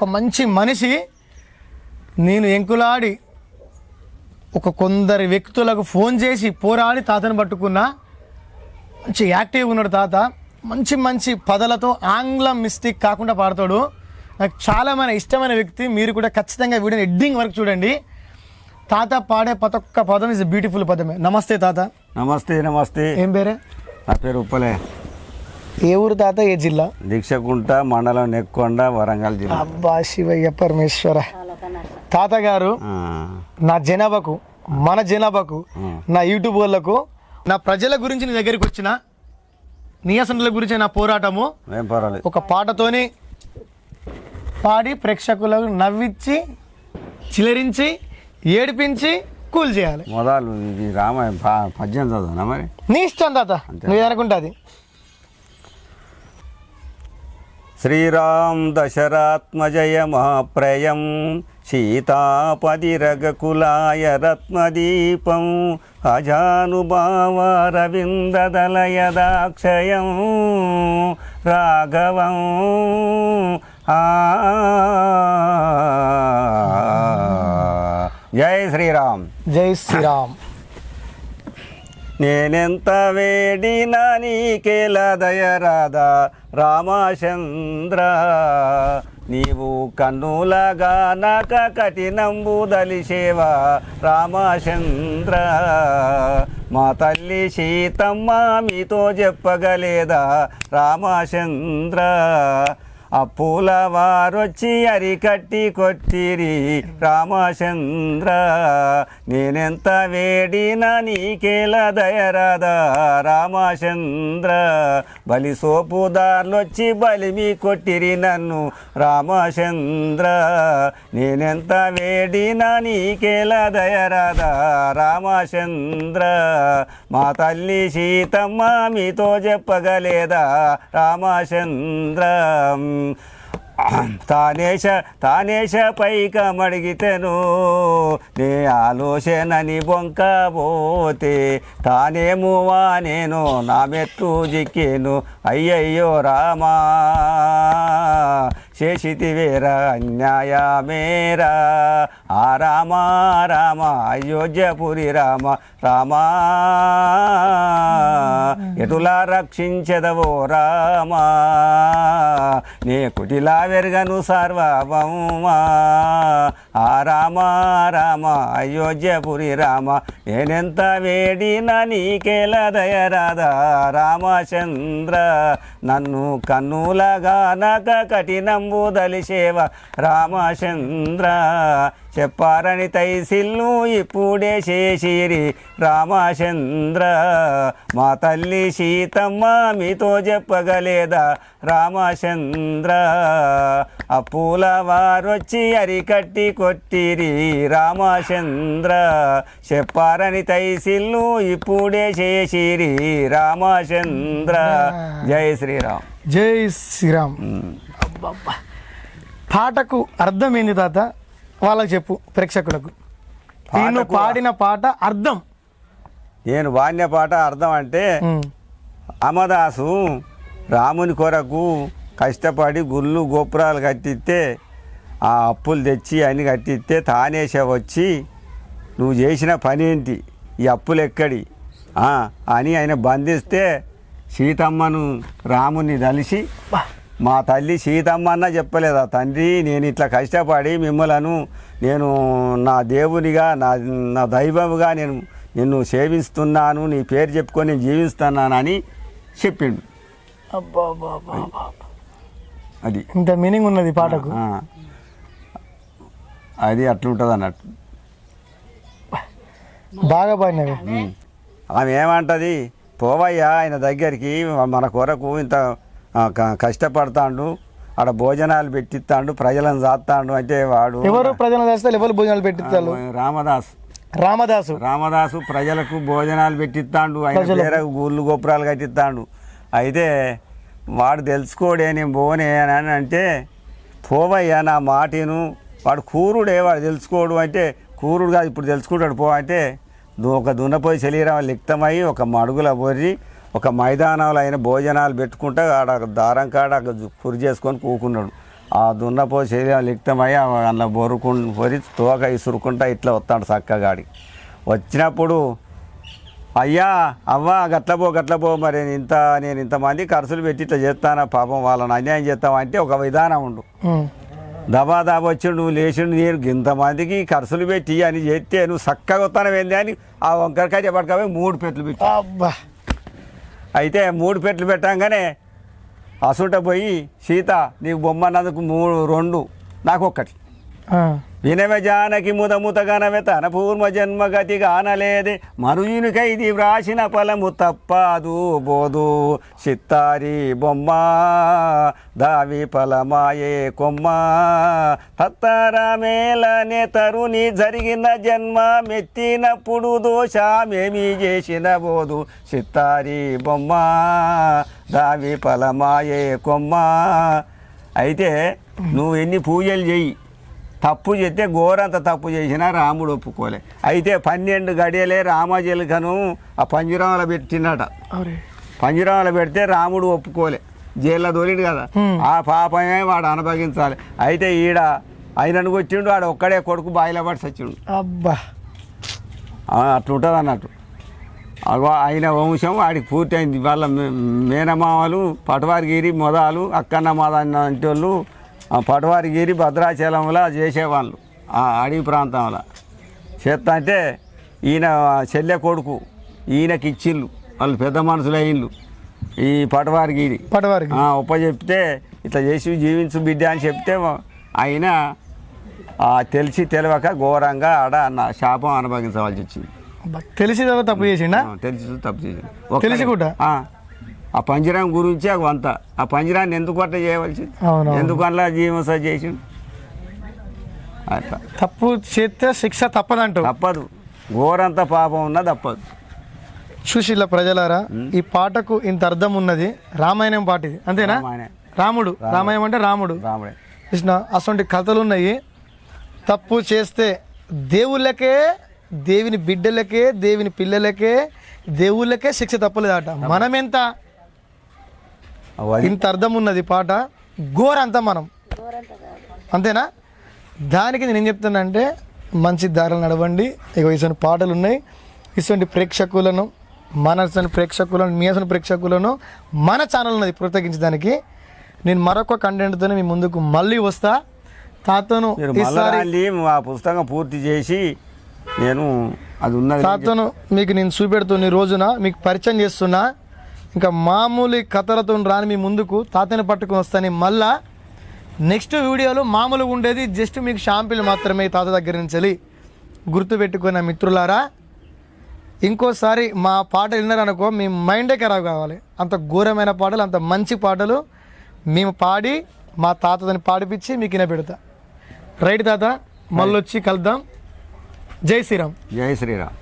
ఒక మంచి మనిషి నేను ఎంకులాడి ఒక కొందరి వ్యక్తులకు ఫోన్ చేసి పోరాడి తాతను పట్టుకున్నా మంచి యాక్టివ్గా ఉన్నాడు తాత మంచి మంచి పదాలతో ఆంగ్లం మిస్టేక్ కాకుండా పాడతాడు. నాకు చాలా మన ఇష్టమైన వ్యక్తి మీరు కూడా ఖచ్చితంగా వీడియోని ఎడ్డింగ్ వరకు చూడండి. తాత పాడే ప్రతి ఒక్క పదం ఇస్ బ్యూటిఫుల్ పదమే. నమస్తే తాత. నమస్తే నమస్తే. ఏం పేరే? నా పేరు ఉప్పలే. ఏ ఊరు తాత? ఏ జిల్లా? దీక్షకుంట మండలం నెక్కొండ వరంగల్ జిల్లా. అబ్బా శివయ్య పరమేశ్వర. తాతగారు నా జనాభాకు మన జనాభాకు నా యూట్యూబ్ వాళ్ళకు నా ప్రజల గురించి నీ దగ్గరికి వచ్చిన నియసనల గురించి నా పోరాటము ఏం పర్వాలేదు. ఒక పాటతోని పాడి ప్రేక్షకులకు నవ్వించి చిలరించి ఏడిపించి కూల్ చేయాలి. మొదలు ఇది రామాయణ పద్యం చదువునా మరి? నీ ఇష్టం తాత. నువ్వు అనుకుంటుంది శ్రీరామ్ దశరాత్మజయ మహాప్రయం సీతాపదిరగకులాయ రత్నదీపం అజానుభావరవిందదలయదాక్షయం రాఘవం. జై శ్రీరామ్. జై శ్రీరామ్. నేనెంత వేడినా నీకేల దయరాదా రామచంద్ర. నీవు కన్నులగా నాక కఠినంబు దలిసేవా రామచంద్ర. మా తల్లి సీతమ్మ మీతో చెప్పగలేదా రామచంద్ర? అప్పుల వారొచ్చి అరికట్టి కొట్టిరి. రామచంద్ర నేనెంత వేడినా నీకేల దయరాదా రామచంద్ర బలి సోపుదార్లొచ్చి బలిమి కొట్టిరి నన్ను. రామచంద్ర నేనెంత వేడినా నీకేల దయరాదా రామచంద్ర మా తల్లి సీతమ్మ మీతో చెప్పగలేదా? రామచంద్ర తానేశ తానేశ పైక మడిగితేను నే ఆలోచనని బొంకపోతే తానేమువా నేను నా మెట్టు జిక్కేను. అయ్యయ్యో రామా. చేసితివేరా అన్యాయమేరా. ఆ రామ రామ అయోధ్యపురి రామ రామ. ఎటులా రక్షించదవో రామ. నే కుటిలా వెరగను సార్వభౌమా. ఆ రామ రామ అయోధ్యపురి రామ నేనెంత వేడిన నీకేల దయరాదా రామచంద్ర నన్ను కన్నులగా నక కఠినం దలిసేవ రామచంద్ర. చెప్పారని తైసిల్లు ఇప్పుడే చేసిరి రామచంద్ర. మా తల్లి సీతమ్మ మీతో చెప్పగలేదా రామచంద్ర? అప్పుల వారొచ్చి అరికట్టి కొట్టిరి రామచంద్ర. చెప్పారని తైసిల్లు ఇప్పుడే చేసిరి రామచంద్ర. జై శ్రీరామ్. జై శ్రీరామ్. అబ్బబ్బా. పాటకు అర్థం ఏంది తాత వాళ్ళకి చెప్పు ప్రేక్షకులకు నేను పాడిన పాట అర్థం నేను వాణ్య పాట అర్థం అంటే. అమదాసు రాముని కొరకు కష్టపడి గుళ్ళు గోపురాలు కట్టిస్తే ఆ అప్పులు తెచ్చి అన్ని కట్టిస్తే తానేస వచ్చి నువ్వు చేసిన పని ఏంటి ఈ అప్పులు ఎక్కడి ఆ, అని ఆయన బంధిస్తే సీతమ్మను రాముని కలిసి బా. మా తల్లి సీతమ్మ అన్న చెప్పలేదా. తండ్రి నేను ఇట్లా కష్టపడి మిమ్మలను నేను నా దేవునిగా నా నా దైవముగా నేను నిన్ను సేవిస్తున్నాను నీ పేరు చెప్పుకొని నేను జీవిస్తున్నానని చెప్పిండు. అది. ఇంత మీనింగ్ ఉన్నది పాటకు. అది అట్లుంటుంది అన్నట్టు. బాగా పాడినవి. ఉమ్. ఆమె ఏమంటది? పోవయ్యా ఆయన దగ్గరికి మన కొరకు ఇంత కష్టపడతాండు ఆడ భోజనాలు పెట్టిస్తాడు ప్రజలను చాస్తాడు అంటే వాడు ఎవరు ప్రజలు చేస్తారు ఎవరు భోజనాలు పెట్టిస్తారు రామదాస్. రామదాసు. రామదాసు ప్రజలకు భోజనాలు పెట్టిస్తాడు ఆయన పేర గూళ్ళు గోపురాలు కట్టిస్తాడు. అయితే వాడు తెలుసుకోడే నేను పోనే అని అంటే పోవయ్యా నా మాటను. వాడు కూరుడే వాడు తెలుసుకోడు అంటే కూరుడు కాదు ఇప్పుడు తెలుసుకుంటాడు పో. అంటే ఒక దున్నపోయి శరీరం లిక్తమై ఒక మడుగుల బొర్రి ఒక మైదానంలో అయిన భోజనాలు పెట్టుకుంటా ఆడ దారం కాడ కురి చేసుకొని కూకున్నాడు. ఆ దున్నపో శరీరం లిక్తమై అందులో బొరుకు పొరి తోక ఇసురుకుంటా ఇట్లా వస్తాడు చక్కగాడి. వచ్చినప్పుడు అయ్యా అవ్వ గట్ల పో గట్ల పో మరి ఇంత నేను ఇంతమంది ఖర్చులు పెట్టి ఇట్లా చేస్తానా పాపం వాళ్ళని అన్యాయం చేస్తావా? అంటే ఒక విధానం ఉండు. దబా దాబా వచ్చిండు నువ్వు లేచిండు నేను ఇంతమందికి ఖర్చులు పెట్టి అని చెప్తే నువ్వు చక్కగా వస్తాను ఏంది అని ఆ వంకరకాయ చెప్పకపోయి మూడు పెట్లు పెట్టి అయితే మూడు పెట్లు పెట్టంగానే అసుంట పోయి సీత నీకు బొమ్మ అన్నందుకు మూడు రెండు నాకు ఒక్కటి వినవే జానకి ముద గనవే తన పూర్వ జన్మగతి గానలేదే. మరుయునికైది వ్రాసిన ఫలము తప్పదు బోదు. చిత్తారి బొమ్మ దావి ఫలమాయే కొమ్మ. తత్తరమేలనే తరుని జరిగిన జన్మ మెత్తినప్పుడు దోషమేమి చేసిన బోదు. చిత్తారి బొమ్మ దావి ఫలమాయే కొమ్మ. అయితే నువ్వు ఎన్ని పూజలు చెయ్యి? తప్పు చేస్తే ఘోరంత తప్పు చేసినా రాముడు ఒప్పుకోలే. అయితే పన్నెండు గడియలే రామజలికను ఆ పంజరంలో పెట్టినట పంజరంలో పెడితే రాముడు ఒప్పుకోలే. జైల్లో దొరిడు కదా. ఆ పాపమే వాడు అనుభవించాలి. అయితే ఈడ ఆయనను వచ్చిండు వాడు ఒక్కడే కొడుకు బాయిలో పడి చచ్చిండు అబ్బా అట్లుంటుంది అన్నట్టు. ఆయన వంశం వాడికి పూర్తయింది. వాళ్ళ మేనమామలు పటవారిగిరి మొదలు అక్కన్న మాదన్న అంటే వాళ్ళు పటవారిగిరి భద్రాచలంలో చేసేవాళ్ళు ఆ అడవి ప్రాంతంలో. చేస్తా అంటే ఈయన చెల్లె కొడుకు ఈయనకి ఇచ్చిళ్ళు వాళ్ళు పెద్ద మనుషులు అయ్యిళ్ళు ఈ పటవారిగిరి. పటవారికి ఆ, ఒప్ప చెప్తే ఇట్లా చేసి జీవించు బిడ్డ అని చెప్తే ఆయన తెలిసి తెలియక ఘోరంగా ఆడ నా శాపం అనుభవించవలసి వచ్చింది. తెలిసి తప్పు చేసిండా? తెలిసి చూసి తప్పు చేసింది తెలిసి కూడా? ఆ, పంజరం గురించి అవి అంత ఆ పంజరాన్ని ఎందుకు అట్లా చేయవలసి అవునవును. ఎందుకు అట్లా జీవస చేసి అట్లా. తప్పు చేస్తే శిక్ష తప్పదంటావు. తప్పదు. ఘోరంత పాపం ఉన్నా తప్పదు. సుశీల ప్రజలారా ఈ పాటకు ఇంత అర్థం ఉన్నది రామాయణం పాట ఇది అంతేనా. రాముడు. రామాయణం అంటే రాముడు. రాముడే. కృష్ణ అటువంటి కథలు ఉన్నాయి తప్పు చేస్తే దేవుళ్ళకే దేవుని బిడ్డలకే దేవుని పిల్లలకే దేవుళ్ళకే శిక్ష తప్పలేదట. మనమెంత ఇంత అర్థం ఉన్నది పాట? ఘోరంత మనం. అంతేనా? దానికి నేను ఏం చెప్తానంటే మంచి దారులు నడవండి. ఇక ఇటువంటి పాటలు ఉన్నాయి ఇటువంటి ప్రేక్షకులను మన ఇటువంటి ప్రేక్షకులను మీ అసలు ప్రేక్షకులను మన ఛానల్ ఉన్నది ప్రోత్సహించడానికి నేను మరొక కంటెంట్తో మీ ముందుకు మళ్ళీ వస్తా. తాతను ఈసారి ఆ పుస్తకం పూర్తి చేసి నేను అది ఉన్నది తాతను మీకు నేను చూపెడుతున్న రోజున మీకు పరిచయం చేస్తున్నా. ఇంకా మామూలు కథలతో రాని మీ ముందుకు తాతని పట్టుకొని వస్తాను. మళ్ళా నెక్స్ట్ వీడియోలో మామూలుగా ఉండేది జస్ట్ మీకు షాంపిల్ మాత్రమే తాత దగ్గర నుంచి వెళ్ళి గుర్తుపెట్టుకున్న మిత్రులారా ఇంకోసారి మా పాట విన్నారనుకో మీ మైండే ఖరాబ్ కావాలి. అంత ఘోరమైన పాటలు అంత మంచి పాటలు మేము పాడి మా తాతని పాడిపించి మీకు వినపెడతా రైట్ తాత మళ్ళీ వచ్చి కలుద్దాం. జై శ్రీరామ్. జై శ్రీరామ్.